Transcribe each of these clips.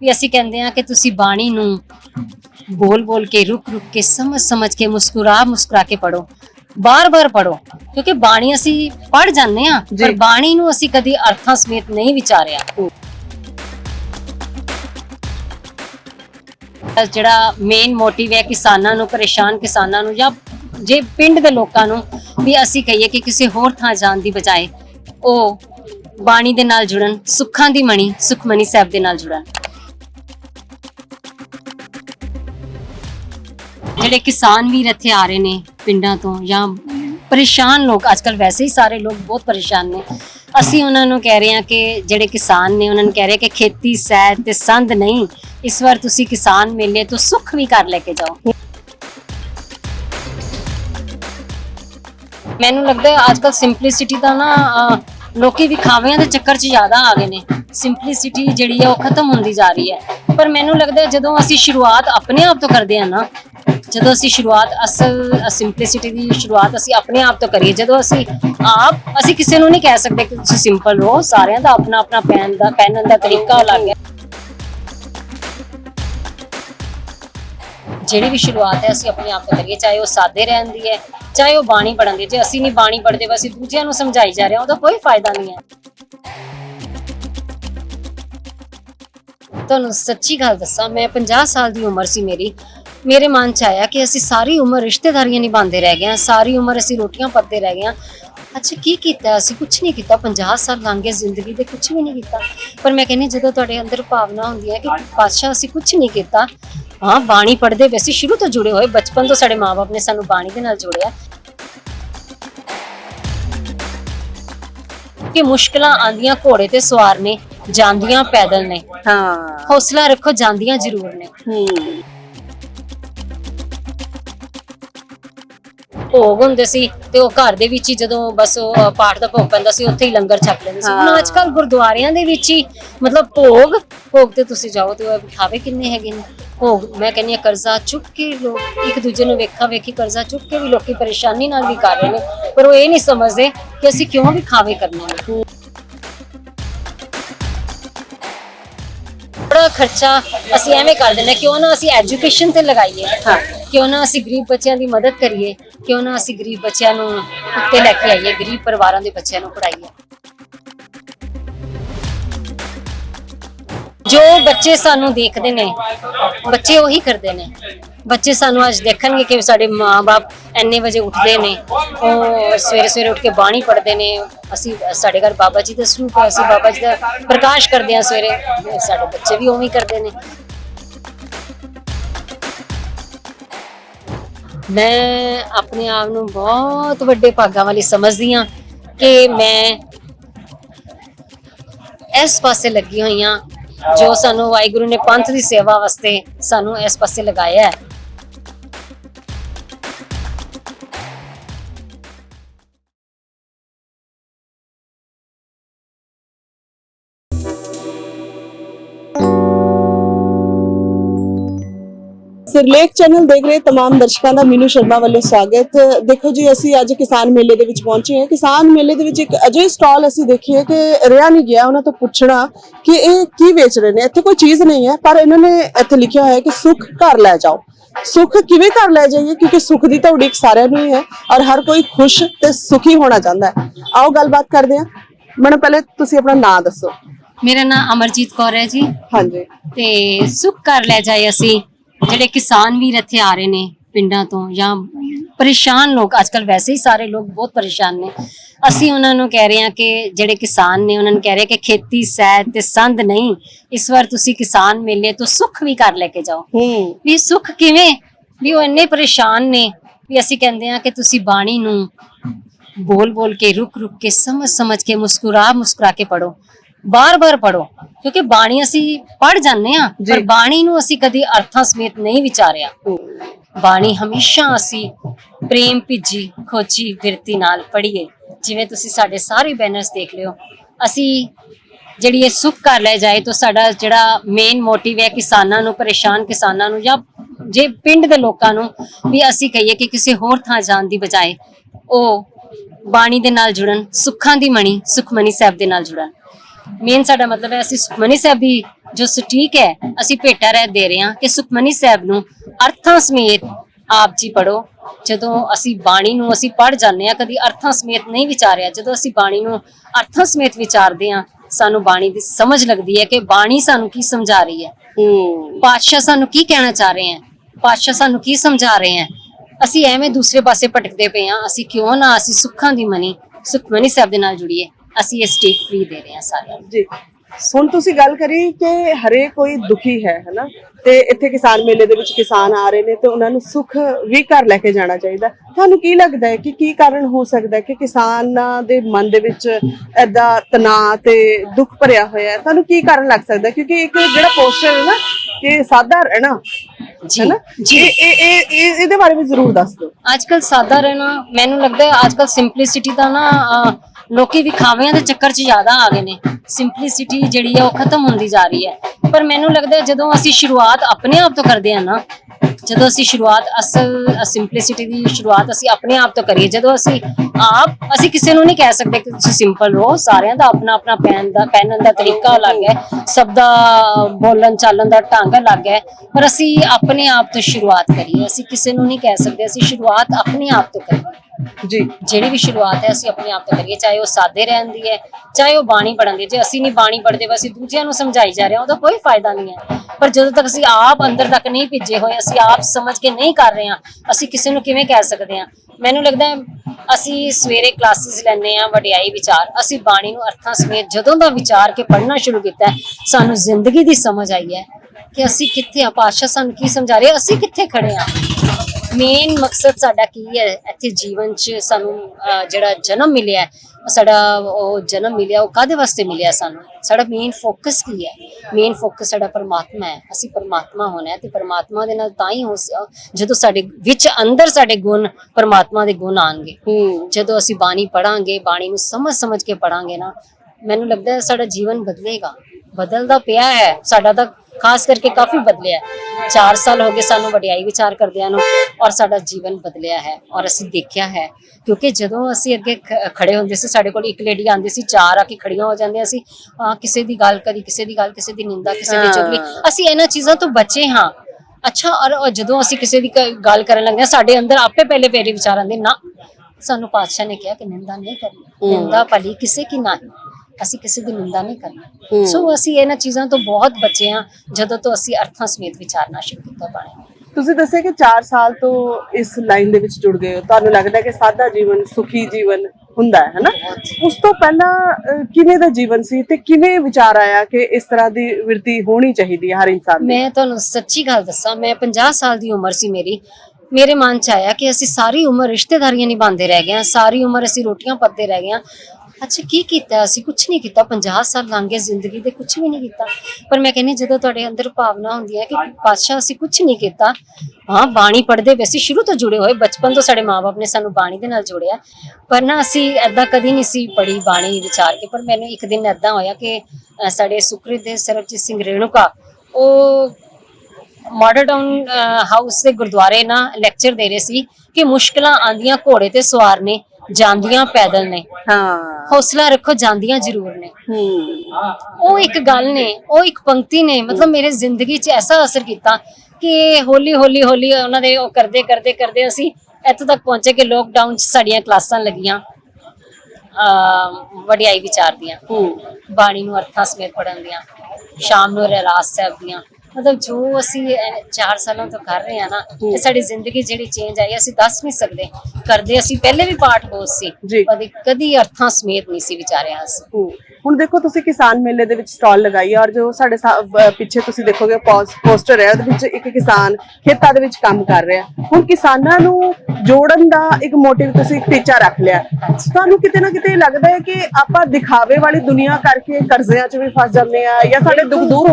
ਵੀ ਅਸੀਂ ਕਹਿੰਦੇ ਆ ਕਿ ਤੁਸੀਂ ਬਾਣੀ ਨੂੰ ਬੋਲ ਬੋਲ ਕੇ ਰੁਕ ਰੁਕ ਕੇ ਸਮਝ ਸਮਝ ਕੇ ਮੁਸਕਰਾ ਮੁਸਕਰਾ ਕੇ ਪੜੋ ਬਾਰ-ਬਾਰ ਪੜੋ ਕਿਉਂਕਿ ਬਾਣੀ ਅਸੀਂ ਪੜ ਜਾਂਦੇ ਆ। ਪਰ ਬਾਣੀ ਨੂੰ ਅਸੀਂ ਕਦੀ ਅਰਥਾਂ ਸਮੇਤ ਨਹੀਂ ਵਿਚਾਰਿਆ। ਜਿਹੜਾ ਮੇਨ ਮੋਟਿਵ ਹੈ ਕਿਸਾਨਾਂ ਨੂੰ ਪਰੇਸ਼ਾਨ ਕਿਸਾਨਾਂ ਨੂੰ ਜਾਂ ਜੇ ਪਿੰਡ ਦੇ ਲੋਕਾਂ ਨੂੰ ਵੀ ਅਸੀਂ ਕਹੀਏ ਕਿ ਕਿਸੇ ਹੋਰ ਥਾਂ ਜਾਣ ਦੀ ਬਜਾਏ ਉਹ ਬਾਣੀ ਦੇ ਨਾਲ ਜੁੜਨ ਸੁੱਖਾਂ ਦੀ ਮਣੀ ਸੁਖਮਨੀ ਸਾਹਿਬ ਦੇ ਨਾਲ ਜੁੜਨ। ਜਿਹੜੇ ਕਿਸਾਨ ਵੀਰ ਇੱਥੇ ਆ ਰਹੇ ਨੇ ਪਿੰਡਾਂ ਤੋਂ ਜਾਂ ਪਰੇਸ਼ਾਨ ਲੋਕ ਅੱਜਕੱਲ ਵੈਸੇ ਹੀ ਸਾਰੇ ਲੋਕ ਬਹੁਤ ਪਰੇਸ਼ਾਨ ਨੇ। ਅਸੀਂ ਉਹਨਾਂ ਨੂੰ ਕਹਿ ਰਹੇ ਹਾਂ ਕਿ ਜਿਹੜੇ ਕਿਸਾਨ ਨੇ ਉਹਨਾਂ ਨੂੰ ਕਹਿ ਰਹੇ ਕਿ ਖੇਤੀ ਸਹਿਤ ਤੇ ਸੰਦ ਨਹੀਂ। ਇਸ ਵਾਰ ਤੁਸੀਂ ਕਿਸਾਨ ਮੇਲੇ ਤੋਂ ਸੁੱਖ ਵੀ ਕਰ ਲੈ ਕੇ ਜਾਓ। ਮੈਨੂੰ ਲੱਗਦਾ ਹੈ ਅੱਜਕੱਲ ਸਿੰਪਲਿਸਿਟੀ ਦਾ ਨਾ ਅਹ, ਲੋਕੀ ਵਿਖਾਵਿਆਂ ਦੇ ਚੱਕਰ 'ਚ ਜ਼ਿਆਦਾ ਆ ਗਏ ਨੇ। ਸਿੰਪਲਿਸਿਟੀ ਜਿਹੜੀ ਹੈ ਉਹ ਖਤਮ ਹੁੰਦੀ ਜਾ ਰਹੀ ਹੈ। ਪਰ ਮੈਨੂੰ ਲੱਗਦਾ ਹੈ ਜਦੋਂ ਅਸੀਂ ਸ਼ੁਰੂਆਤ ਆਪਣੇ ਆਪ ਤੋਂ ਕਰਦੇ ਹਾਂ ਨਾ ਜਦੋਂ ਅਸੀਂ ਸ਼ੁਰੂਆਤ ਅਸਲ ਸਿੰਪਲਿਸਿਟੀ ਦੀ ਸ਼ੁਰੂਆਤ ਅਸੀਂ ਆਪਣੇ ਆਪ ਤੋਂ ਕਰੀਏ, ਜਦੋਂ ਅਸੀਂ ਆਪ, ਅਸੀਂ ਕਿਸੇ ਨੂੰ ਨਹੀਂ ਕਹਿ ਸਕਦੇ ਕਿ ਤੁਸੀਂ ਸਿੰਪਲ ਰਹੋ, ਸਾਰਿਆਂ ਦਾ ਆਪਣਾ ਆਪਣਾ ਪੈਨ ਦਾ ਪਹਿਨਣ ਦਾ ਤਰੀਕਾ ਅਲੱਗ ਹੈ। ਜਿਹੜੀ ਵੀ ਸ਼ੁਰੂਆਤ ਹੈ, ਅਸੀਂ ਆਪਣੇ ਆਪ ਤੋਂ ਕਰੀਏ, ਚਾਹੇ ਉਹ ਸਾਦੇ ਰਹਿਣ ਦੀ ਹੈ, ਚਾਹੇ ਉਹ ਬਾਣੀ ਪੜਨ ਦੀ ਜੇ ਅਸੀਂ ਨਹੀਂ ਬਾਣੀ ਪੜਦੇ ਬਸ ਦੂਜਿਆਂ ਨੂੰ ਸਮਝਾਈ ਜਾ ਰਹੇ ਹਾਂ, ਉਹਦਾ ਕੋਈ ਫਾਇਦਾ ਨਹੀਂ ਹੈ। ਤੁਹਾਨੂੰ ਸੱਚੀ ਗੱਲ ਦੱਸਾਂ, ਮੈਂ 50 ਸਾਲ ਦੀ ਉਮਰ ਸੀ ਮੇਰੀ। ਮੇਰੇ ਮਨ ਚ ਆਇਆ ਕਿ ਅਸੀਂ ਸਾਰੀ ਉਮਰ ਰਿਸ਼ਤੇਦਾਰੀਆਂ ਨਿਭਾਉਂਦੇ ਰਹਿ ਗਏ ਹਾਂ ਸਾਰੀ ਉਮਰ ਅਸੀਂ ਰੋਟੀਆਂ ਪੱਕਦੇ ਰਹਿ ਗਏ ਹਾਂ। ਅੱਛਾ ਕੀ ਕੀਤਾ? ਅਸੀਂ ਕੁਝ ਨਹੀਂ ਕੀਤਾ। 50 ਸਾਲ ਲੰਘ ਗਏ ਜ਼ਿੰਦਗੀ ਦੇ ਕੁਝ ਵੀ ਨਹੀਂ ਕੀਤਾ। ਪਰ ਮੈਂ ਕਹਿੰਨੀ ਜਦੋਂ ਤੁਹਾਡੇ ਅੰਦਰ ਭਾਵਨਾ ਹੁੰਦੀ ਹੈ ਕਿ ਪਾਤਸ਼ਾਹ ਅਸੀਂ ਕੁਝ ਨਹੀਂ ਕੀਤਾ ਹਾਂ ਬਾਣੀ ਪੜ੍ਹਦੇ ਵੈਸੇ ਸ਼ੁਰੂ ਤੋਂ ਜੁੜੇ ਹੋਏ ਬਚਪਨ ਤੋਂ ਸਾਡੇ ਮਾਪੇ ਨੇ ਸਾਨੂੰ ਬਾਣੀ ਦੇ ਨਾਲ ਜੋੜਿਆ। ਕਿ ਮੁਸ਼ਕਲਾਂ ਆਂਦੀਆਂ ਘੋੜੇ ਤੇ ਸਵਾਰ ਨੇ ਜਾਂਦੀਆਂ ਪੈਦਲ ਨੇ। ਹਾਂ। ਹੌਸਲਾ ਰੱਖੋ ਜਾਂਦੀਆਂ ਜ਼ਰੂਰ ਨੇ। ਹੂੰ। ਭੋਗ ਹੁੰਦੇ ਸੀ ਤੇ ਉਹ ਘਰ ਦੇ ਵਿੱਚ ਹੀ ਜਦੋਂ ਬਸ ਉਹ ਪਾਠ ਦਾ ਭੋਗ ਪੈਂਦਾ ਸੀ ਉੱਥੇ ਹੀ ਲੰਗਰ ਛਕ ਲੈਂਦੇ ਸੀ। ਹੁਣ ਹਾਂ। ਅੱਜ ਕੱਲ ਗੁਰਦੁਆਰਿਆਂ ਦੇ ਵਿੱਚ ਹੀ ਮਤਲਬ ਭੋਗ ਭੋਗ ਤੇ ਤੁਸੀਂ ਜਾਓ ਤੇ ਉਹ ਵਿਖਾਵੇ ਕਿੰਨੇ ਹੈਗੇ ਨੇ। ਭੋਗ ਮੈਂ ਕਹਿੰਨੀ ਆ ਕਰਜ਼ਾ ਚੁੱਕ ਕੇ ਲੋਕ ਇੱਕ ਦੂਜੇ ਨੂੰ ਵੇਖਾ ਵੇਖੀ ਕਰਜ਼ਾ ਚੁੱਕ ਕੇ ਵੀ ਲੋਕੀ ਪਰੇਸ਼ਾਨੀ ਨਾਲ ਵੀ ਕਰ ਰਹੇ ਨੇ। ਪਰ ਉਹ ਇਹ ਨਹੀਂ ਸਮਝਦੇ ਕਿ ਅਸੀਂ ਕਿਉਂ ਵਿਖਾਵੇ ਕਰਨੇ ਨੇ ਬੜਾ ਖਰਚਾ ਅਸੀਂ ਐਵੇਂ ਕਰ ਦਿੰਦੇ ਕਿਉਂ ਨਾ ਅਸੀਂ ਐਜੂਕੇਸ਼ਨ ਤੇ ਲਗਾਈਏ। ਕਿਉਂ ਨਾ ਅਸੀਂ ਗਰੀਬ ਬੱਚਿਆਂ ਦੀ ਮਦਦ ਕਰੀਏ ਕਿਉਂ ਨਾ ਅਸੀਂ ਗਰੀਬ ਬੱਚਿਆਂ ਨੂੰ ਉੱਤੇ ਲੈ ਕੇ ਆਈਏ ਗਰੀਬ ਪਰਿਵਾਰਾਂ ਦੇ ਬੱਚਿਆਂ ਨੂੰ ਪੜਾਈਏ ਜੋ ਬੱਚੇ ਸਾਨੂੰ ਦੇਖਦੇ ਨੇ, ਬੱਚੇ ਉਹੀ ਕਰਦੇ ਨੇ। ਬੱਚੇ ਸਾਨੂੰ ਅੱਜ ਦੇਖਣਗੇ ਕਿ ਸਾਡੇ ਮਾਪੇ ਇੰਨੇ ਵਜੇ ਉੱਠਦੇ ਨੇ, ਉਹ ਸਵੇਰੇ ਸਵੇਰੇ ਉੱਠ ਕੇ ਬਾਣੀ ਪੜ੍ਹਦੇ ਨੇ। ਅਸੀਂ, ਸਾਡੇ ਘਰ ਬਾਬਾ ਜੀ ਦਾ ਸਰੂਪ ਹੈ, ਅਸੀਂ ਬਾਬਾ ਜੀ ਦਾ ਪ੍ਰਕਾਸ਼ ਕਰਦੇ ਹਾਂ ਸਵੇਰੇ। ਸਾਡੇ ਬੱਚੇ ਵੀ ਉਵੇਂ ਹੀ ਕਰਦੇ ਨੇ। ਮੈਂ ਆਪਣੇ ਆਪ ਨੂੰ ਬਹੁਤ ਵੱਡੇ ਭਾਗਾਂ ਵਾਲੀ ਸਮਝਦੀ ਹਾਂ ਕਿ ਮੈਂ ਇਸ ਪਾਸੇ ਲੱਗੀ ਹੋਈ ਹਾਂ ਜੋ ਸਾਨੂੰ ਵਾਹਿਗੁਰੂ ਨੇ ਪੰਥ ਦੀ ਸੇਵਾ ਵਾਸਤੇ ਸਾਨੂੰ ਇਸ ਪਾਸੇ ਲਗਾਇਆ ਹੈ। ਸਿਰਲੇਖ ਚੈਨਲ ਦੇਖ ਰਹੇ तमाम ਦਰਸ਼ਕਾਂ ਦਾ ਮੀਨੂ ਸ਼ਰਮਾ ਵੱਲੋਂ ਸਵਾਗਤ ਦੇਖੋ ਜੀ ਅਸੀਂ ਅੱਜ ਕਿਸਾਨ ਮੇਲੇ ਦੇ ਵਿੱਚ ਪਹੁੰਚੇ ਹਾਂ ਕਿਸਾਨ ਮੇਲੇ ਦੇ ਵਿੱਚ ਇੱਕ ਅਜਿਹੇ ਸਟਾਲ ਅਸੀਂ ਦੇਖੀਏ ਕਿ ਰਿਆ ਨਹੀਂ ਗਿਆ ਉਹਨਾਂ ਤੋਂ ਪੁੱਛਣਾ ਕਿ ਇਹ ਕੀ ਵੇਚ ਰਹੇ ਨੇ ਇੱਥੇ ਕੋਈ ਚੀਜ਼ ਨਹੀਂ ਹੈ ਪਰ ਇਹਨਾਂ ਨੇ ਇੱਥੇ ਲਿਖਿਆ ਹੋਇਆ ਹੈ ਕਿ ਸੁੱਖ ਘਰ ਲੈ ਜਾਓ ਸੁੱਖ ਕਿਵੇਂ ਘਰ ਲੈ ਜਾਈਏ ਕਿਉਂਕਿ ਸੁੱਖ ਦੀ ਤਾਂ ਉਡੀਕ ਸਾਰਿਆਂ ਨੂੰ ਹੀ ਹੈ ਔਰ ਹਰ ਕੋਈ ਖੁਸ਼ ਤੇ ਸੁਖੀ ਹੋਣਾ ਚਾਹੁੰਦਾ ਹੈ ਆਓ ਗੱਲਬਾਤ ਕਰਦੇ ਹਾਂ ਮੈਨੂੰ ਪਹਿਲੇ ਤੁਸੀਂ ਆਪਣਾ ਨਾਮ ਦੱਸੋ ਮੇਰਾ ਨਾਮ ਅਮਰਜੀਤ ਕੌਰ ਹੈ ਜੀ ਹਾਂਜੀ ਤੇ ਸੁੱਖ ਕਰ ਲੈ ਜਾਏ ਅਸੀਂ ਜਿਹੜੇ ਕਿਸਾਨ ਵੀਰ ਇੱਥੇ ਆ ਰਹੇ ਨੇ ਪਿੰਡਾਂ ਤੋਂ ਜਾਂ ਪਰੇਸ਼ਾਨ ਲੋਕ ਅੱਜਕੱਲ ਵੈਸੇ ਹੀ ਸਾਰੇ ਲੋਕ ਬਹੁਤ ਪਰੇਸ਼ਾਨ ਨੇ। ਅਸੀਂ ਉਹਨਾਂ ਨੂੰ ਕਹਿ ਰਹੇ ਹਾਂ ਕਿ ਜਿਹੜੇ ਕਿਸਾਨ ਨੇ ਉਹਨਾਂ ਨੂੰ ਕਹਿ ਰਹੇ ਹਾਂ ਕਿ ਖੇਤੀ ਸਹਿਤ ਤੇ ਸੰਦ ਨਹੀਂ। ਇਸ ਵਾਰ ਤੁਸੀਂ ਕਿਸਾਨ ਮੇਲੇ ਤੋਂ ਸੁੱਖ ਵੀ ਕਰ ਲੈ ਕੇ ਜਾਓ। ਹੂੰ। ਵੀ ਸੁੱਖ ਕਿਵੇਂ? ਵੀ ਉਹ ਇੰਨੇ ਪਰੇਸ਼ਾਨ ਨੇ ਵੀ ਅਸੀਂ ਕਹਿੰਦੇ ਆ ਕਿ ਤੁਸੀਂ ਬਾਣੀ ਨੂੰ ਬੋਲ ਬੋਲ ਕੇ ਰੁਕ ਰੁਕ ਕੇ ਸਮਝ ਸਮਝ ਕੇ ਮੁਸਕਰਾ ਮੁਸਕਰਾ ਕੇ ਪੜੋ ਬਾਰ-ਬਾਰ ਪੜੋ ਕਿਉਂਕਿ ਬਾਣੀ ਅਸੀਂ ਪੜ ਜਾਂਦੇ ਆ। ਪਰ ਬਾਣੀ ਨੂੰ ਅਸੀਂ ਕਦੀ ਅਰਥਾਂ ਸਮੇਤ ਨਹੀਂ ਵਿਚਾਰਿਆ। ਬਾਣੀ ਹਮੇਸ਼ਾ ਅਸੀਂ ਪ੍ਰੇਮ ਭਿੱਜੀ ਖੋਜੀ ਬਿਰਤੀ ਨਾਲ ਪੜ੍ਹੀਏ। ਜਿਵੇਂ ਤੁਸੀਂ ਸਾਡੇ ਸਾਰੇ ਬੈਨਰਸ ਦੇਖ ਲਿਓ ਅਸੀਂ ਜਿਹੜੀ ਇਹ ਸੁੱਖ ਕਰ ਲੈ ਜਾਏ ਤਾਂ ਸਾਡਾ ਜਿਹੜਾ ਮੇਨ ਮੋਟਿਵ ਹੈ ਕਿਸਾਨਾਂ ਨੂੰ ਪਰੇਸ਼ਾਨ ਕਿਸਾਨਾਂ ਨੂੰ ਜਾਂ ਜੇ ਪਿੰਡ ਦੇ ਲੋਕਾਂ ਨੂੰ ਵੀ ਅਸੀਂ ਕਹੀਏ ਕਿ ਕਿਸੇ ਹੋਰ ਥਾਂ ਜਾਣ ਦੀ ਬਜਾਏ ਉਹ ਬਾਣੀ ਦੇ ਨਾਲ ਜੁੜਨ ਸੁੱਖਾਂ ਦੀ ਮਣੀ ਸੁਖਮਨੀ ਸਾਹਿਬ ਦੇ ਨਾਲ ਜੁੜਨ। ਮੇਨ ਸਾਡਾ ਮਤਲਬ ਹੈ ਅਸੀਂ ਸੁਖਮਨੀ ਸਾਹਿਬ ਦੀ ਜੋ ਸਟੀਕ ਹੈ ਅਸੀਂ ਭੇਟਾ ਰਹਿ ਦੇ ਰਹੇ ਹਾਂ ਕਿ ਸੁਖਮਨੀ ਸਾਹਿਬ ਨੂੰ ਅਰਥਾਂ ਸਮੇਤ ਆਪ ਜੀ ਪੜੋ ਜਦੋਂ ਅਸੀਂ ਬਾਣੀ ਨੂੰ ਅਸੀਂ ਪੜ ਜਾਂਦੇ ਹਾਂ ਕਦੀ ਅਰਥਾਂ ਸਮੇਤ ਨਹੀਂ ਵਿਚਾਰਿਆ ਜਦੋਂ ਅਸੀਂ ਬਾਣੀ ਨੂੰ ਅਰਥਾਂ ਸਮੇਤ ਵਿਚਾਰਦੇ ਹਾਂ ਸਾਨੂੰ ਬਾਣੀ ਦੀ ਸਮਝ ਲੱਗਦੀ ਹੈ ਕਿ ਬਾਣੀ ਸਾਨੂੰ ਕੀ ਸਮਝਾ ਰਹੀ ਹੈ। ਹੂੰ। ਪਾਤਸ਼ਾਹ ਸਾਨੂੰ ਕੀ ਕਹਿਣਾ ਚਾਹ ਰਹੇ ਹੈ? ਪਾਤਸ਼ਾਹ ਸਾਨੂੰ ਕੀ ਸਮਝਾ ਰਹੇ ਹੈ? ਅਸੀਂ ਐਵੇਂ ਦੂਸਰੇ ਪਾਸੇ ਭਟਕਦੇ ਪਏ ਹਾਂ ਅਸੀਂ ਕਿਉਂ ਨਾ ਅਸੀਂ ਸੁੱਖਾਂ ਦੀ ਮਨੀ ਸੁਖਮਨੀ ਸਾਹਿਬ ਦੇ ਨਾਲ ਜੁੜੀਏ। ਅਸੀਂ ਇਹ ਸਟੇਕ ਫ੍ਰੀ ਦੇ ਰਹੇ ਹਾਂ ਸਾਰਿਆਂ ਨੂੰ। ਜੀ। ਹੁਣ ਤੁਸੀਂ ਗੱਲ ਕਰੀ ਕਿ ਹਰੇ ਕੋਈ ਦੁਖੀ ਹੈ ਹਨਾ? ਤੇ ਇੱਥੇ ਕਿਸਾਨ ਮੇਲੇ ਦੇ ਵਿੱਚ ਕਿਸਾਨ ਆ ਰਹੇ ਨੇ ਤੇ ਉਹਨਾਂ ਨੂੰ ਸੁੱਖ ਵੀ ਘਰ ਲੈ ਕੇ ਜਾਣਾ ਚਾਹੀਦਾ। ਤੁਹਾਨੂੰ ਕੀ ਲੱਗਦਾ ਹੈ ਕਿ ਕੀ ਕਾਰਨ ਹੋ ਸਕਦਾ ਹੈ ਕਿ ਕਿਸਾਨਾਂ ਦੇ ਮਨ ਦੇ ਵਿੱਚ ਐਦਾ ਤਣਾਅ ਤੇ ਦੁੱਖ ਭਰਿਆ ਹੋਇਆ ਹੈ? ਤੁਹਾਨੂੰ ਕੀ ਕਾਰਨ ਲੱਗ ਸਕਦਾ? ਕਿਉਂਕਿ ਇੱਕ ਜਿਹੜਾ ਪੋਸਟਰ ਹੈ ਨਾ ਕਿ ਸਾਦਾ ਰਹਿਣਾ ਹੈਨਾ? ਇਹ ਇਹ ਇਹ- ਇਹ ਇਹਦੇ ਬਾਰੇ ਵੀ ਜ਼ਰੂਰ ਦੱਸ ਦਿਓ। ਅੱਜਕੱਲ ਸਾਦਾ ਰਹਿਣਾ ਮੈਨੂੰ ਲੱਗਦਾ ਹੈ ਅੱਜਕੱਲ ਸਿੰਪਲਿਸਿਟੀ ਦਾ ਨਾ ਲੋਕੀ ਵਿਖਾਵਿਆਂ ਦੇ ਚੱਕਰ 'ਚ ਜ਼ਿਆਦਾ ਆ ਗਏ ਨੇ। ਸਿੰਪਲਿਸਿਟੀ ਜਿਹੜੀ ਹੈ ਉਹ ਖਤਮ ਹੁੰਦੀ ਜਾ ਰਹੀ ਹੈ। ਪਰ ਮੈਨੂੰ ਲੱਗਦਾ ਜਦੋਂ ਅਸੀਂ ਸ਼ੁਰੂਆਤ ਆਪਣੇ ਆਪ ਤੋਂ ਕਰਦੇ ਹਾਂ ਨਾ, ਜਦੋਂ ਅਸੀਂ ਸ਼ੁਰੂਆਤ ਅਸਲ ਸਿੰਪਲਿਸਿਟੀ ਦੀ ਸ਼ੁਰੂਆਤ ਅਸੀਂ ਆਪਣੇ ਆਪ ਤੋਂ ਕਰੀਏ, ਜਦੋਂ ਅਸੀਂ ਆਪ, ਅਸੀਂ ਕਿਸੇ ਨੂੰ ਨਹੀਂ ਕਹਿ ਸਕਦੇ ਕਿ ਤੁਸੀਂ ਸਿੰਪਲ ਰਹੋ, ਸਾਰਿਆਂ ਦਾ ਆਪਣਾ ਆਪਣਾ ਪਹਿਨ ਦਾ ਪਹਿਨਣ ਦਾ ਤਰੀਕਾ ਅਲੱਗ ਹੈ, ਸਭ ਦਾ ਬੋਲਣ ਚਾਲਣ ਦਾ ਢੰਗ ਅਲੱਗ ਹੈ, ਪਰ ਅਸੀਂ ਆਪਣੇ ਆਪ ਤੋਂ ਸ਼ੁਰੂਆਤ ਕਰੀਏ। ਅਸੀਂ ਕਿਸੇ ਨੂੰ ਨਹੀਂ ਕਹਿ ਸਕਦੇ, ਅਸੀਂ ਸ਼ੁਰੂਆਤ ਆਪਣੇ ਆਪ ਤੋਂ ਕਰੀਏ। ਜੀ। ਜਿਹੜੀ ਵੀ ਸ਼ੁਰੂਆਤ ਹੈ, ਅਸੀਂ ਆਪਣੇ ਆਪ ਤੋਂ ਕਰੀਏ, ਚਾਹੇ ਉਹ ਸਾਦੇ ਰਹਿਣ ਦੀ ਹੈ, ਚਾਹੇ ਉਹ ਬਾਣੀ ਪੜਨ ਦੀ ਜੇ ਅਸੀਂ ਨਹੀਂ ਬਾਣੀ ਪੜਦੇ ਬਸ ਦੂਜਿਆਂ ਨੂੰ ਸਮਝਾਈ ਜਾ ਰਹੇ ਹਾਂ, ਉਹਦਾ ਕੋਈ ਫਾਇਦਾ ਨਹੀਂ ਹੈ। ਪਰ ਜਦੋਂ ਤੱਕ ਅਸੀਂ ਆਪ ਅੰਦਰ ਤੱਕ ਨਹੀਂ ਭਿੱਜੇ ਹੋਏ, ਅਸੀਂ ਆਪ ਸਮਝ ਕੇ ਨਹੀਂ ਕਰ ਰਹੇ ਹਾਂ, ਅਸੀਂ ਕਿਸੇ ਨੂੰ ਕਿਵੇਂ ਕਹਿ ਸਕਦੇ ਹਾਂ? ਮੈਨੂੰ ਲੱਗਦਾ ਹੈ, ਅਸੀਂ ਸਵੇਰੇ ਕਲਾਸਿਸ ਲੈਂਦੇ ਹਾਂ, ਵਡਿਆਈ ਵਿਚਾਰ। ਅਸੀਂ ਬਾਣੀ ਨੂੰ ਅਰਥਾਂ ਸਮੇਤ ਜਦੋਂ ਦਾ ਵਿਚਾਰ ਕੇ ਪੜ੍ਹਨਾ ਸ਼ੁਰੂ ਕੀਤਾ ਸਾਨੂੰ ਜ਼ਿੰਦਗੀ ਦੀ ਸਮਝ ਆਈ ਹੈ ਕਿ ਅਸੀਂ ਕਿੱਥੇ ਆ, ਪਾਤਸ਼ਾਹ ਸਾਨੂੰ ਕੀ ਸਮਝਾ ਰਹੇ ਅਸੀਂ ਕਿੱਥੇ ਖੜੇ ਆ ਮੇਨ ਮਕਸਦ ਸਾਡਾ ਕੀ ਹੈ? ਇੱਥੇ ਜੀਵਨ 'ਚ ਸਾਨੂੰ ਜਿਹੜਾ ਜਨਮ ਮਿਲਿਆ ਸਾਡਾ ਉਹ ਜਨਮ ਮਿਲਿਆ ਉਹ ਕਾਦੇ ਵਾਸਤੇ ਮਿਲਿਆ ਸਾਨੂੰ? ਸਾਡਾ ਮੇਨ ਫੋਕਸ ਕੀ ਹੈ? ਮੇਨ ਫੋਕਸ ਸਾਡਾ ਪਰਮਾਤਮਾ ਹੈ। ਅਸੀਂ ਪਰਮਾਤਮਾ ਹੋਣਾ ਹੈ ਤੇ ਪਰਮਾਤਮਾ ਦੇ ਨਾਲ ਤਾਂ ਹੀ ਹੋ ਜਦੋਂ ਸਾਡੇ ਵਿੱਚ ਅੰਦਰ ਸਾਡੇ ਗੁਣ ਪਰਮਾਤਮਾ ਦੇ ਗੁਣ ਆਣਗੇ। ਜਦੋਂ ਅਸੀਂ ਬਾਣੀ ਪੜਾਂਗੇ ਬਾਣੀ ਨੂੰ ਸਮਝ ਸਮਝ ਕੇ ਪੜਾਂਗੇ ਨਾ ਮੈਨੂੰ ਲੱਗਦਾ ਹੈ ਸਾਡਾ ਜੀਵਨ ਬਦਲੇਗਾ। ਬਦਲਦਾ ਪਿਆ ਹੈ। ਸਾਡਾ ਤਾਂ ਖਾਸ ਕਰਕੇ ਕਾਫੀ ਬਦਲਿਆ ਹੈ। 4 ਸਾਲ ਹੋ ਗਏ ਸਾਨੂੰ ਵਡਿਆਈ ਵਿਚਾਰ ਕਰਦਿਆਂ ਨੂੰ ਔਰ ਸਾਡਾ ਜੀਵਨ ਬਦਲਿਆ ਹੈ ਔਰ ਅਸੀਂ ਦੇਖਿਆ ਹੈ। ਕਿਉਂਕਿ ਜਦੋਂ ਅਸੀਂ ਅੱਗੇ ਖੜੇ ਹੁੰਦੇ ਸੀ ਸਾਡੇ ਕੋਲ ਇੱਕ ਲੇਡੀ ਆਂਦੀ ਸੀ ਚਾਰ ਆ ਕੇ ਖੜੀਆਂ ਹੋ ਜਾਂਦੀਆਂ ਸੀ ਕਿਸੇ ਦੀ ਗੱਲ ਕਦੀ ਕਿਸੇ ਦੀ ਗੱਲ ਕਿਸੇ ਦੀ ਨਿੰਦਾ ਕਿਸੇ ਦੀ ਚੁਗਲੀ। ਅਸੀਂ ਇਹਨਾਂ ਚੀਜ਼ਾਂ ਤੋਂ ਬਚੇ ਹਾਂ। ਅੱਛਾ ਔਰ ਜਦੋਂ ਅਸੀਂ ਕਿਸੇ ਦੀ ਗੱਲ ਕਰਨ ਲੱਗਦੇ ਹਾਂ ਸਾਡੇ ਅੰਦਰ ਆਪੇ ਪਹਿਲੇ ਪਹਿਲੇ ਵਿਚਾਰ ਆਉਂਦੇ ਨਾ। ਸਾਨੂੰ ਪਾਤਸ਼ਾਹ ਨੇ ਕਿਹਾ ਕਿ ਨਿੰਦਾ ਨਹੀਂ ਕਰਨੀ। ਨਿੰਦਾ ਭਲੀ ਕਿਸੇ ਕੀ ਨਹੀਂ। ਅਸੀਂ ਕਿਸੇ ਦੀ ਨਿੰਦਾ ਨਹੀਂ। ਕਰਨੀ। ਸੋ ਅਸੀਂ ਇਹਨਾਂ ਚੀਜ਼ਾਂ ਤੋਂ ਬਹੁਤ ਬਚੇ ਹਾਂ ਜਦੋਂ ਤੋਂ ਅਸੀਂ ਅਰਥਾਂ ਸਮੇਤ ਵਿਚਾਰਨਾ ਸ਼ੁਰੂ ਕੀਤਾ ਬਾਣੀ। ਤੁਸੀਂ ਦੱਸਿਆ ਕਿ 4 ਸਾਲ ਤੋਂ ਇਸ ਲਾਈਨ ਦੇ ਵਿੱਚ ਜੁੜ ਗਏ ਹੋ। ਤੁਹਾਨੂੰ ਲੱਗਦਾ ਕਿ ਸਾਦਾ ਜੀਵਨ ਸੁਖੀ ਜੀਵਨ ਹੁੰਦਾ ਹੈ ਹਨਾ? ਉਸ ਤੋਂ ਪਹਿਲਾਂ ਕਿਵੇਂ ਦਾ ਜੀਵਨ ਸੀ ਤੇ ਕਿਵੇਂ ਵਿਚਾਰ ਆਇਆ ਕਿ ਇਸ ਤਰ੍ਹਾਂ ਦੀ ਵਿਰਤੀ ਹੋਣੀ ਚਾਹੀਦੀ ਹੈ ਹਰ ਇਨਸਾਨ ਦੀ? ਮੈਂ ਤੁਹਾਨੂੰ ਸੱਚੀ ਗੱਲ ਦੱਸਾਂ ਮੈਂ 50 ਸਾਲ ਦੀ ਉਮਰ ਸੀ ਮੇਰੀ। ਮੇਰੇ ਮਨ ਚ ਆਇਆ ਕਿ ਅਸੀਂ ਸਾਰੀ ਉਮਰ ਰਿਸ਼ਤੇਦਾਰੀਆਂ ਨਿਭਾਉਂਦੇ ਰਹਿ ਗਏ ਹਾਂ ਸਾਰੀ ਉਮਰ ਅਸੀਂ ਰੋਟੀਆਂ ਪੱਕਦੇ ਰਹਿ ਗਏ ਹਾਂ। ਅੱਛਾ, ਕੀ ਕੀਤਾ ਅਸੀਂ ਕੁਝ ਨਹੀਂ ਕੀਤਾ। 50 ਸਾਲ ਲੰਘ ਗਏ ਜ਼ਿੰਦਗੀ ਦੇ ਕੁਝ ਵੀ ਨਹੀਂ ਕੀਤਾ। ਪਰ ਮੈਂ ਕਹਿੰਨੀ ਜਦੋਂ ਤੁਹਾਡੇ ਅੰਦਰ ਭਾਵਨਾ ਹੁੰਦੀ ਹੈ ਕਿ ਪਾਤਸ਼ਾਹ ਅਸੀਂ ਕੁਝ ਨਹੀਂ ਕੀਤਾ, ਹਾਂ, ਬਾਣੀ ਪੜ੍ਹਦੇ ਵੈਸੇ ਸ਼ੁਰੂ ਤੋਂ ਜੁੜੇ ਹੋਏ, ਬਚਪਨ ਤੋਂ ਸਾਡੇ ਮਾਪੇ ਨੇ ਸਾਨੂੰ ਬਾਣੀ ਦੇ ਨਾਲ ਜੋੜਿਆ। ਪਰ ਨਾ ਅਸੀਂ ਐਦਾਂ ਕਦੀ ਨਹੀਂ ਸੀ ਪੜ੍ਹੀ ਬਾਣੀ ਵਿਚਾਰ ਕੇ। ਪਰ ਮੈਨੂੰ ਇੱਕ ਦਿਨ ਐਦਾਂ ਹੋਇਆ ਕਿ ਸਾਡੇ ਸੁਕ੍ਰਿਤ ਦੇ ਸਰਬਜੀਤ ਸਿੰਘ ਰੇਣੁਕਾ, ਉਹ ਮਾਡਲ ਟਾਊਨ ਹਾਊਸ ਦੇ ਗੁਰਦੁਆਰੇ ਨਾ ਲੈਕਚਰ ਦੇ ਰਹੇ ਸੀ ਕਿ ਮੁਸ਼ਕਲਾਂ ਆਂਦੀਆਂ ਘੋੜੇ ਤੇ ਸਵਾਰ ਨੇ। ਜਾਂਦੀਆਂ ਪੈਦਲ ਨੇ। ਹਾਂ। ਹੌਸਲਾ ਰੱਖੋ ਜਾਂਦੀਆਂ ਜ਼ਰੂਰ ਨੇ। ਹੂੰ। ਉਹ ਇੱਕ ਗੱਲ ਨੇ ਉਹ ਇੱਕ ਪੰਕਤੀ ਨੇ ਮਤਲਬ ਮੇਰੇ ਜ਼ਿੰਦਗੀ 'ਚ ਐਸਾ ਅਸਰ ਕੀਤਾ ਕਿ ਹੌਲੀ ਹੌਲੀ ਹੌਲੀ ਉਹਨਾਂ ਦੇ ਉਹ ਕਰਦੇ ਕਰਦੇ ਕਰਦੇ ਅਸੀਂ ਇੱਥੋਂ ਤੱਕ ਪਹੁੰਚੇ ਕਿ ਲੋਕਡਾਊਨ 'ਚ ਸਾਡੀਆਂ ਕਲਾਸਾਂ ਲੱਗੀਆਂ ਵਡਿਆਈ ਵਿਚਾਰ ਦੀਆਂ ਹੂੰ। ਬਾਣੀ ਨੂੰ ਅਰਥਾਂ ਸਮੇਤ ਪੜਨ ਦੀਆਂ ਸ਼ਾਮ ਨੂੰ ਰਹਿਰਾਸ ਸਾਹਿਬ ਦੀਆਂ। ਮਤਲਬ ਜੋ ਅਸੀਂ 4 ਸਾਲਾਂ ਤੋਂ ਕਰ ਰਹੇ ਹਾਂ ਨਾ ਤੇ ਸਾਡੀ ਜ਼ਿੰਦਗੀ ਜਿਹੜੀ ਚੇਂਜ ਆਈ ਅਸੀਂ ਦੱਸ ਨਹੀਂ ਸਕਦੇ ਕਰਦੇ ਅਸੀਂ ਪਹਿਲੇ ਵੀ ਪਾਠ ਬਹੁਤ ਸੀ। ਕਦੀ ਕਦੀ ਅਰਥਾਂ ਸਮੇਤ ਨਹੀਂ ਸੀ ਵਿਚਾਰਿਆ ਅਸੀਂ। ਹੁਣ ਦੇਖੋ ਤੁਸੀਂ ਕਿਸਾਨ ਮੇਲੇ ਦੇ ਵਿੱਚ ਸਟਾਲ ਲਗਾਈ ਹੈ ਔਰ ਜੋ ਸਾਡੇ ਪਿੱਛੇ ਤੁਸੀਂ ਦੇਖੋਗੇ ਪੋਸਟਰ ਹੈ ਉਹਦੇ ਵਿੱਚ ਇੱਕ ਕਿਸਾਨ ਖੇਤਾਂ ਦੇ ਵਿੱਚ ਕੰਮ ਕਰ ਰਿਹਾ। ਹੁਣ ਕਿਸਾਨਾਂ ਨੂੰ ਜੋੜਨ ਦਾ ਇੱਕ ਮੋਟਿਵ ਤੁਸੀਂ ਇੱਕ ਟੀਚਾ ਰੱਖ ਲਿਆ। ਤੁਹਾਨੂੰ ਕਿਤੇ ਨਾ ਕਿਤੇ ਲੱਗਦਾ ਹੈ ਕਿ ਆਪਾਂ ਦਿਖਾਵੇ ਵਾਲੀ ਦੁਨੀਆ ਕਰਕੇ ਕਰਜ਼ਿਆਂ 'ਚ ਵੀ ਫਸ ਜਾਂਦੇ ਆ ਜਾਂ ਸਾਡੇ ਦੁੱਖ ਦੂਰ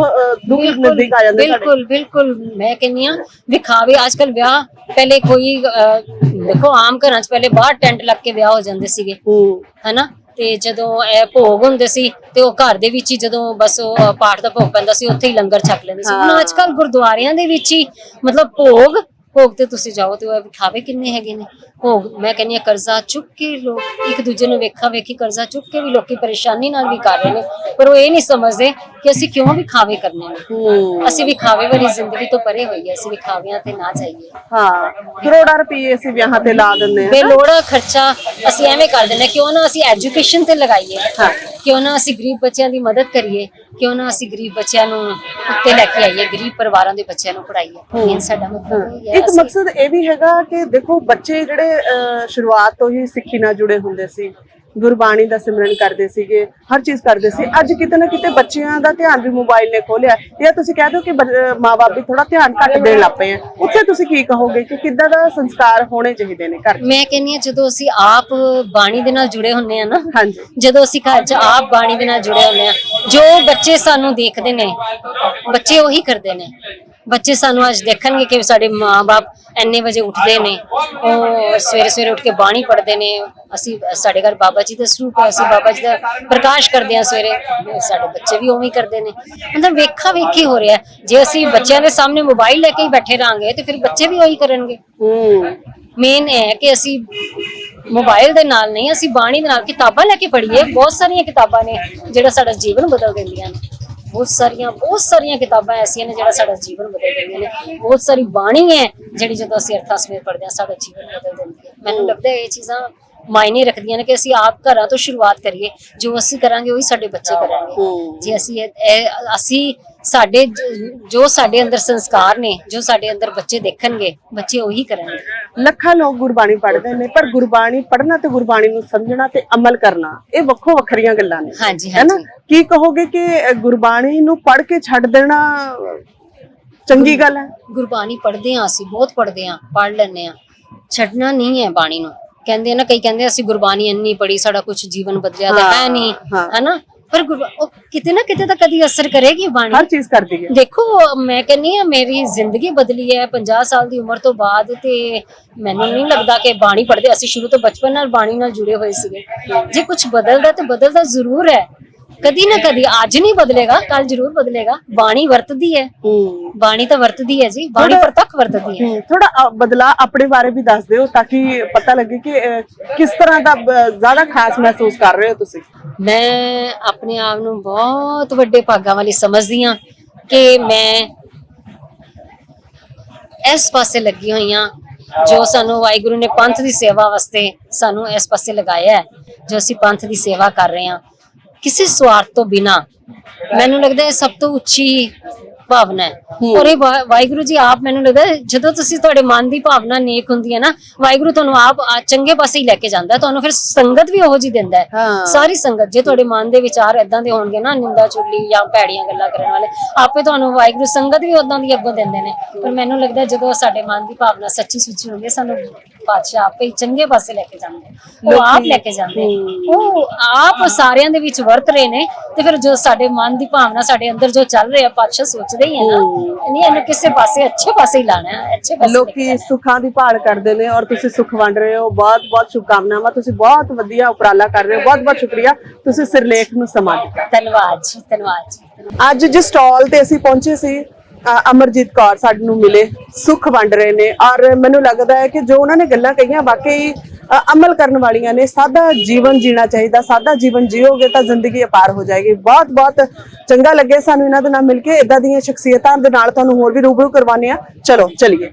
ਦੁੱਖ ਨਜ਼ਦੀਕ ਆ ਜਾਂਦੇ ਬਿਲਕੁਲ ਬਿਲਕੁਲ। ਮੈਂ ਕਹਿੰਨੀ ਆ ਵਿਖਾਵੇ ਅੱਜ ਕੱਲ ਵਿਆਹ ਪਹਿਲੇ ਕੋਈ ਦੇਖੋ ਆਮ ਘਰਾਂ 'ਚ ਪਹਿਲੇ ਬਾਹਰ ਟੈਂਟ ਲੱਗ ਕੇ ਵਿਆਹ ਹੋ ਜਾਂਦੇ ਸੀਗੇ। ਹੂੰ। ਹਨਾ? ਤੇ ਜਦੋਂ ਇਹ ਭੋਗ ਹੁੰਦੇ ਸੀ ਤੇ ਉਹ ਘਰ ਦੇ ਵਿੱਚ ਹੀ ਜਦੋਂ ਬਸ ਉਹ ਪਾਠ ਦਾ ਭੋਗ ਪੈਂਦਾ ਸੀ ਉੱਥੇ ਹੀ ਲੰਗਰ ਛਕ ਲੈਂਦੇ ਸੀ ਹੁਣ। ਅੱਜ ਕੱਲ ਗੁਰਦੁਆਰਿਆਂ ਦੇ ਵਿੱਚ ਹੀ ਮਤਲਬ ਭੋਗ ਭੋਗ ਤੇ ਤੁਸੀਂ ਜਾਓ ਤੇ ਉਹ ਵਿਖਾਵੇ ਕਿੰਨੇ ਹੈਗੇ ਨੇ। ਭੋਗ ਮੈਂ ਕਹਿੰਦੀ ਹਾਂ ਕਰਜ਼ਾ ਚੁੱਕ ਕੇ ਲੋਕ ਇੱਕ ਦੂਜੇ ਨੂੰ ਵੇਖਾ ਵੇਖੀ ਕਰਜ਼ਾ ਚੁੱਕ ਕੇ ਵੀ ਲੋਕੀ ਪਰੇਸ਼ਾਨੀ ਨਾਲ ਵੀ ਕਰ ਰਹੇ ਨੇ। ਪਰ ਉਹ ਇਹ ਨਹੀਂ ਸਮਝਦੇ ਕਿ ਅਸੀਂ ਕਿਉਂ ਵਿਖਾਵੇ ਕਰਨੇ ਨੇ। ਹੂੰ। ਅਸੀਂ ਵਿਖਾਵੇ ਵਾਲੀ ਜ਼ਿੰਦਗੀ ਤੋਂ ਪਰੇ ਹੋਈਏ ਅਸੀਂ ਵਿਖਾਵਿਆਂ ਤੇ ਨਾ ਜਾਈਏ। ਹਾਂ ਕਰੋੜਾਂ ਰੁਪਏ ਅਸੀਂ ਵਿਆਹਾਂ ਤੇ ਲਾ ਦਿੰਦੇ ਆ ਬੇਲੋੜਾ ਖਰਚਾ ਅਸੀਂ ਐਵੇਂ ਕਰ ਦਿੰਦੇ ਹਾਂ, ਕਿਉਂ ਨਾ ਅਸੀਂ ਐਜੂਕੇਸ਼ਨ ਤੇ ਲਗਾਈਏ। ਹਾਂ। ਕਿਉਂ ਨਾ ਅਸੀਂ ਗਰੀਬ ਬੱਚਿਆਂ ਦੀ ਮਦਦ ਕਰੀਏ। ਕਿਉਂ ਨਾ ਅਸੀਂ ਗਰੀਬ ਬੱਚਿਆਂ ਨੂੰ ਉੱਤੇ ਲੈ ਕੇ ਆਈਏ ਗਰੀਬ ਪਰਿਵਾਰਾਂ ਦੇ ਬੱਚਿਆਂ ਨੂੰ ਪੜਾਈਏ ਇਹ ਸਾਡਾ ਇਹ ਹੈ ਇੱਕ ਮਕਸਦ ਇਹ ਵੀ ਹੈਗਾ ਕਿ ਦੇਖੋ ਬੱਚੇ ਜਿਹੜੇ ਸ਼ੁਰੂਆਤ ਤੋਂ ਹੀ ਸਿੱਖੀ ਨਾਲ ਜੁੜੇ ਹੁੰਦੇ ਸੀ। ਗੁਰਬਾਣੀ ਦਾ ਸਿਮਰਨ ਕਰਦੇ ਸੀਗੇ ਹਰ ਚੀਜ਼ ਕਰਦੇ ਸੀ। ਅੱਜ ਕਿਤੇ ਨਾ ਕਿਤੇ ਬੱਚਿਆਂ ਦਾ ਧਿਆਨ ਵੀ ਮੋਬਾਈਲ ਨੇ ਖੋਲਿਆ। ਜਾਂ ਤੁਸੀਂ ਕਹਿ ਦਿਓ ਕਿ ਮਾਪੇ ਵੀ ਥੋੜਾ ਧਿਆਨ ਘੱਟ ਦੇਣ ਲੱਗ ਪਏ ਆ। ਉੱਥੇ ਤੁਸੀਂ ਕੀ ਕਹੋਗੇ ਕਿ ਕਿੱਦਾਂ ਦਾ ਸੰਸਕਾਰ ਹੋਣੇ ਚਾਹੀਦੇ ਨੇ ਘਰ? ਮੈਂ ਕਹਿੰਨੀ ਆ ਜਦੋਂ ਅਸੀਂ ਆਪ ਬਾਣੀ ਦੇ ਨਾਲ ਜੁੜੇ ਹੁੰਨੇ ਆ ਨਾ ਹਾਂਜੀ। ਜਦੋਂ ਅਸੀਂ ਘਰ 'ਚ ਆਪ ਬਾਣੀ ਦੇ ਨਾਲ ਜੁੜੇ ਹੁੰਨੇ ਆ ਜੋ ਬੱਚੇ ਸਾਨੂੰ ਦੇਖਦੇ ਨੇ ਬੱਚੇ ਉਹੀ ਕਰਦੇ ਨੇ। ਬੱਚੇ ਸਾਨੂੰ ਅੱਜ ਦੇਖਣਗੇ ਕਿ ਸਾਡੇ ਮਾਪੇ ਐਨੇ ਵਜੇ ਉੱਠਦੇ ਨੇ। ਉਹ ਸਵੇਰੇ ਸਵੇਰੇ ਉੱਠ ਕੇ ਬਾਣੀ ਪੜ੍ਹਦੇ ਨੇ। ਅਸੀਂ, ਸਾਡੇ ਘਰ ਬਾਬਾ ਜੀ ਦਾ ਸਰੂਪ ਹੈ। ਅਸੀਂ ਬਾਬਾ ਜੀ ਦਾ ਪ੍ਰਕਾਸ਼ ਕਰਦੇ ਹਾਂ ਸਵੇਰੇ। ਸਾਡੇ ਬੱਚੇ ਵੀ ਉਵੇਂ ਹੀ ਕਰਦੇ ਨੇ। ਮਤਲਬ ਵੇਖਾ ਵੇਖੀ ਹੋ ਰਿਹਾ। ਜੇ ਅਸੀਂ ਬੱਚਿਆਂ ਦੇ ਸਾਹਮਣੇ ਮੋਬਾਈਲ ਲੈ ਕੇ ਹੀ ਬੈਠੇ ਰਾਂਗੇ ਤੇ ਫਿਰ ਬੱਚੇ ਵੀ ਉਹੀ ਕਰਨਗੇ। ਮੇਨ ਇਹ ਹੈ ਕਿ ਅਸੀਂ ਮੋਬਾਈਲ ਦੇ ਨਾਲ ਨਹੀਂ, ਅਸੀਂ ਬਾਣੀ ਦੇ ਨਾਲ ਕਿਤਾਬਾਂ ਲੈ ਕੇ ਪੜ੍ਹੀਏ। ਬਹੁਤ ਸਾਰੀਆਂ ਕਿਤਾਬਾਂ ਨੇ, ਜਿਹੜਾ ਸਾਡਾ ਜੀਵਨ ਬਦਲ ਦਿੰਦੀਆਂ ਨੇ। ਬਹੁਤ ਸਾਰੀਆਂ ਬਹੁਤ ਸਾਰੀਆਂ ਕਿਤਾਬਾਂ ਐਸੀਆਂ ਨੇ ਜਿਹੜਾ ਸਾਡਾ ਜੀਵਨ ਬਦਲ ਦਿੰਦੀਆਂ ਨੇ। ਬਹੁਤ ਸਾਰੀ ਬਾਣੀ ਹੈ ਜਿਹੜੀ ਜਦੋਂ ਅਸੀਂ ਅਰਥਾਂ ਸਮੇਤ ਪੜ੍ਹਦੇ ਹਾਂ ਸਾਡਾ ਜੀਵਨ ਬਦਲ ਦਿੰਦੀ ਹੈ। ਮੈਨੂੰ ਲੱਗਦਾ ਇਹ ਚੀਜ਼ਾਂ ਮਾਇਨੇ ਰੱਖਦੀਆਂ ਨੇ ਕਿ ਅਸੀਂ ਆਪ ਘਰਾਂ ਤੋਂ ਸ਼ੁਰੂਆਤ ਕਰੀਏ। ਜੋ ਅਸੀਂ ਕਰਾਂਗੇ ਉਹੀ ਸਾਡੇ ਬੱਚੇ ਕਰਾਂਗੇ। ਜੇ ਅਸੀਂ ਇਹ- ਅਸੀਂ ਸਾਡੇ ਜ- ਸਾਡੇ ਅੰਦਰ ਸੰਸਕਾਰ ਨੇ ਜੋ ਸਾਡੇ ਅੰਦਰ ਬੱਚੇ ਦੇਖਣਗੇ ਬੱਚੇ ਉਹੀ ਕਰਨਗੇ। ਲੱਖਾਂ ਲੋਕ ਗੁਰਬਾਣੀ ਪੜ੍ਹਦੇ ਨੇ ਪਰ ਗੁਰਬਾਣੀ ਪੜ੍ਹਨਾ ਤੇ ਗੁਰਬਾਣੀ ਨੂੰ ਸਮਝਣਾ ਤੇ ਅਮਲ ਕਰਨਾ ਇਹ ਵੱਖੋ ਵੱਖਰੀਆਂ ਗੱਲਾਂ ਨੇ। ਹਾਂਜੀ ਹਾਂਜੀ। ਕੀ ਕਹੋਗੇ ਕਿ ਗੁਰਬਾਣੀ ਨੂੰ ਪੜ੍ਹ ਕੇ ਛੱਡ ਦੇਣਾ ਚੰਗੀ ਗੱਲ ਹੈ? ਗੁਰਬਾਣੀ ਪੜ੍ਹਦੇ ਆ ਅਸੀਂ ਬਹੁਤ ਪੜ੍ਹਦੇ ਆ ਪੜ੍ਹ ਲੈਂਦੇ ਆ ਛੱਡਣਾ ਨਹੀਂ ਹੈ ਬਾਣੀ ਨੂੰ। ਕਹਿੰਦੇ ਨਾ ਕਈ ਕਹਿੰਦੇ ਅਸੀਂ ਗੁਰਬਾਣੀ ਇੰਨੀ ਪੜ੍ਹੀ ਸਾਡਾ ਕੁਝ ਜੀਵਨ ਬਦਲਿਆ ਤਾਂ ਹੈ ਨਹੀਂ ਹਾਂ। ਹੈਨਾ ਪਰ ਗੁਰ- ਉਹ ਕਿਤੇ ਨਾ ਕਿਤੇ ਤਾਂ ਕਦੀ ਅਸਰ ਕਰੇਗੀ ਬਾਣੀ। ਹਰ ਚੀਜ਼ ਕਰਦੀ ਹੈ। ਦੇਖੋ ਮੈਂ ਕਹਿੰਨੀ ਆ ਮੇਰੀ ਜ਼ਿੰਦਗੀ ਬਦਲੀ ਹੈ 50 ਸਾਲ ਦੀ ਉਮਰ ਤੋਂ ਬਾਅਦ ਤੇ ਮੈਨੂੰ ਨਹੀਂ ਲੱਗਦਾ ਕਿ ਬਾਣੀ ਪੜ੍ਹਦੇ। ਅਸੀਂ ਸ਼ੁਰੂ ਤੋਂ ਬਚਪਨ ਨਾਲ ਬਾਣੀ ਨਾਲ ਜੁੜੇ ਹੋਏ ਸੀਗੇ। ਜੇ ਕੁਝ ਬਦਲਦਾ ਤੇ ਬਦਲਦਾ ਜ਼ਰੂਰ ਹੈ। ਕਦੀ ਨਾ ਕਦੀ ਅੱਜ ਨਹੀਂ ਬਦਲੇਗਾ ਕੱਲ ਜ਼ਰੂਰ ਬਦਲੇਗਾ। ਬਾਣੀ ਵਰਤਦੀ ਹੈ। ਹੂੰ। ਬਾਣੀ ਤਾਂ ਵਰਤਦੀ ਹੈ ਜੀ। ਬਾਣੀ ਪ੍ਰਤੱਖ ਵਰਤਦੀ ਹੈ। ਥੋੜਾ ਅ, ਬਦਲਾਅ ਆਪਣੇ ਬਾਰੇ ਵੀ ਦੱਸ ਦਿਓ ਤਾਂ ਕਿ ਪਤਾ ਲੱਗੇ ਕਿ ਕਿਸ ਤਰ੍ਹਾਂ ਦਾ ਜ਼ਿਆਦਾ ਖਾਸ ਮਹਿਸੂਸ ਕਰ ਰਹੇ ਹੋ ਤੁਸੀਂ। ਮੈਂ ਆਪਣੇ ਆਪ ਨੂੰ ਬਹੁਤ ਵੱਡੇ ਭਾਗਾਂ ਵਾਲੀ ਸਮਝਦੀ ਹਾਂ ਕਿ ਮੈਂ ਇਸ ਪਾਸੇ ਲੱਗੀ ਹੋਈ ਹਾਂ ਜੋ ਸਾਨੂੰ ਵਾਹਿਗੁਰੂ ਨੇ ਪੰਥ ਦੀ ਸੇਵਾ ਵਾਸਤੇ ਸਾਨੂੰ ਇਸ ਪਾਸੇ ਲਗਾਇਆ ਹੈ ਜੋ ਅਸੀਂ ਪੰਥ ਦੀ ਸੇਵਾ ਕਰ ਰਹੇ ਹਾਂ। ਕਿਸੇ ਸਵਾਰਥ ਤੋਂ ਬਿਨਾ ਮੈਨੂੰ ਲੱਗਦਾ ਹੈ ਸਭ ਤੋਂ ਉੱਚੀ ਭਾਵਨਾ ਹੈ। ਔਰ ਇਹ ਵਾਹਿਗੁਰੂ ਜੀ ਆਪ ਮੈਨੂੰ ਲੱਗਦਾ ਜਦੋਂ ਤੁਸੀਂ ਤੁਹਾਡੇ ਮਨ ਦੀ ਭਾਵਨਾ ਨੇਕ ਹੁੰਦੀ ਹੈ ਨਾ ਵਾਹਿਗੁਰੂ ਤੁਹਾਨੂੰ ਆਪ ਚੰਗੇ ਪਾਸੇ ਹੀ ਲੈ ਕੇ ਜਾਂਦਾ ਤੁਹਾਨੂੰ ਫਿਰ ਸੰਗਤ ਵੀ ਉਹੋ ਜੀ ਦਿੰਦਾ ਹੈ। ਸਾਰੀ ਸੰਗਤ ਜੇ ਤੁਹਾਡੇ ਮਨ ਦੇ ਵਿਚਾਰ ਇਦਾਂ ਦੇ ਹੋਣਗੇ ਨਾ ਨਿੰਦਾ ਚੁਗਲੀ ਜਾਂ ਭੈੜੀਆਂ ਗੱਲਾਂ ਕਰਨ ਵਾਲੇ ਆਪੇ ਤੁਹਾਨੂੰ ਵਾਹਿਗੁਰੂ ਸੰਗਤ ਵੀ ਉਦਾਂ ਦੀ ਅੱਗੋਂ ਦਿੰਦੇ ਨੇ। ਪਰ ਮੈਨੂੰ ਲੱਗਦਾ ਜਦੋਂ ਸਾਡੇ ਮਨ ਦੀ ਭਾਵਨਾ ਸੱਚੀ ਸੁੱਚੀ ਹੁੰਦੀ ਹੈ ਸਾਨੂੰ ਪਾਤਸ਼ਾਹ ਆਪੇ ਚੰਗੇ ਪਾਸੇ ਲੈ ਕੇ ਜਾਂਦੇ ਉਹ ਆਪ ਲੈ ਕੇ ਜਾਂਦੇ ਉਹ ਆਪ ਸਾਰਿਆਂ ਦੇ ਵਿੱਚ ਵਰਤ ਰਹੇ ਨੇ ਤੇ ਫਿਰ ਜੋ ਸਾਡੇ ਮਨ ਦੀ ਭਾਵਨਾ ਸਾਡੇ ਅੰਦਰ ਜੋ ਚੱਲ ਰਿਹਾ ਪਾਤਸ਼ਾਹ ਸੋਚਦੇ ਹੀ ਹੈ ਨਾ। ਨਹੀਂ ਇਹਨੂੰ ਕਿਸੇ ਪਾਸੇ ਅੱਛੇ ਪਾਸੇ ਹੀ ਲਾਣਾ ਹੈ ਅੱਛੇ ਪਾਸੇ ਲੋਕੀ ਸੁੱਖਾਂ ਦੀ ਭਾਲ ਕਰਦੇ ਨੇ ਔਰ ਤੁਸੀਂ ਸੁੱਖ ਵੰਡ ਰਹੇ ਹੋ। ਬਹੁਤ ਬਹੁਤ ਸ਼ੁਭਕਾਮਨਾਵਾਂ। ਤੁਸੀਂ ਬਹੁਤ ਵਧੀਆ ਉਪਰਾਲਾ ਕਰ ਰਹੇ ਹੋ। ਬਹੁਤ ਬਹੁਤ ਸ਼ੁਕਰੀਆ। ਤੁਸੀਂ ਸਿਰਲੇਖ ਨੂੰ ਸਮਾਂ ਦਿੱਤਾ। ਧੰਨਵਾਦ ਜੀ ਧੰਨਵਾਦ ਜੀ। ਅੱਜ ਜਿਸ ਸਟਾਲ ਤੇ ਅਸੀਂ ਪਹੁੰਚੇ ਸੀ ਅਮਰਜੀਤ ਕੌਰ ਸਾਡੇ ਨੂੰ ਮਿਲੇ, ਸੁੱਖ ਵੰਡ ਰਹੇ ਨੇ ਔਰ ਮੈਨੂੰ ਲੱਗਦਾ ਹੈ ਕਿ ਜੋ ਉਹਨਾਂ ਨੇ ਗੱਲਾਂ ਕਹੀਆਂ ਵਾਕਈ ਅਮਲ ਕਰਨ ਵਾਲੀਆਂ ਨੇ, ਸਾਦਾ ਜੀਵਨ ਜੀਣਾ ਚਾਹੀਦਾ, ਸਾਦਾ ਜੀਵਨ ਜੀਓਗੇ ਤਾਂ ਜ਼ਿੰਦਗੀ ਅਪਾਰ ਹੋ ਜਾਏਗੀ। ਬਹੁਤ ਬਹੁਤ ਚੰਗਾ ਲੱਗਿਆ ਸਾਨੂੰ ਇਹਨਾਂ ਦੇ ਨਾਲ ਮਿਲ ਕੇ ਇਦਾਂ ਦੀਆਂ ਸ਼ਖਸੀਅਤਾਂ ਦੇ ਨਾਲ ਤੁਹਾਨੂੰ ਹੋਰ ਵੀ ਰੂਬਰੂ ਕਰਵਾਉਂਦੇ ਆ ਚਲੋ, ਚਲਿਏ।